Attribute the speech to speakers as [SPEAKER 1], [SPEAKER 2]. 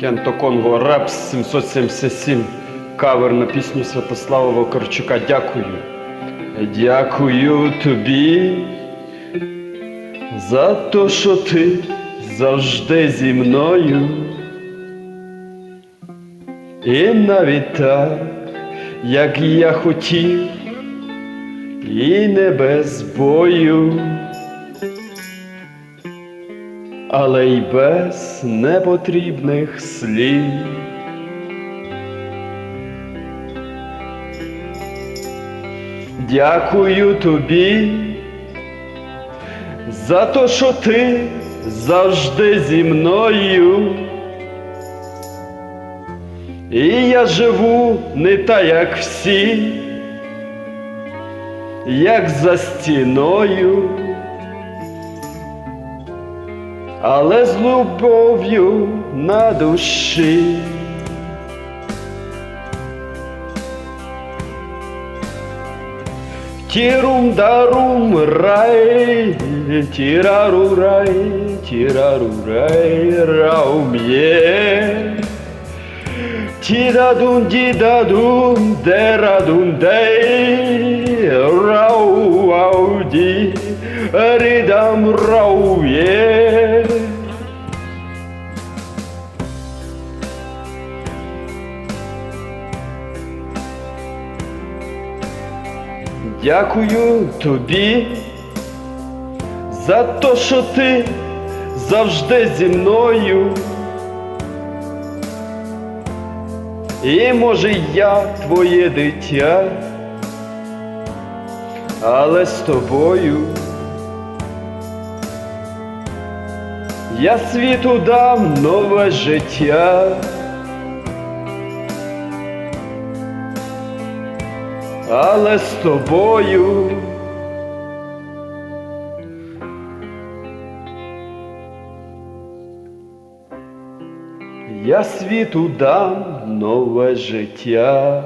[SPEAKER 1] Кенто Конго Репс 777. Кавер на пісню Святослава Вакарчука. Дякую. Дякую тобі за те, що ти завжди зі мною. І навіть так, як я хотів, і не без бою, але й без непотрібних слів. Дякую тобі за те, що ти завжди зі мною. І я живу не та, як всі, як за стіною, але з любов'ю на душі. Тірум дарум рай, тірару рай, тірару рай, раум'є. Тідадун, дідадун, дерадун, дей, рау, ауді, рідам, раує. Дякую тобі за те, що ти завжди зі мною. І може я твоє дитя, але з тобою я світу дам нове життя. Але з тобою я світу дам нове життя.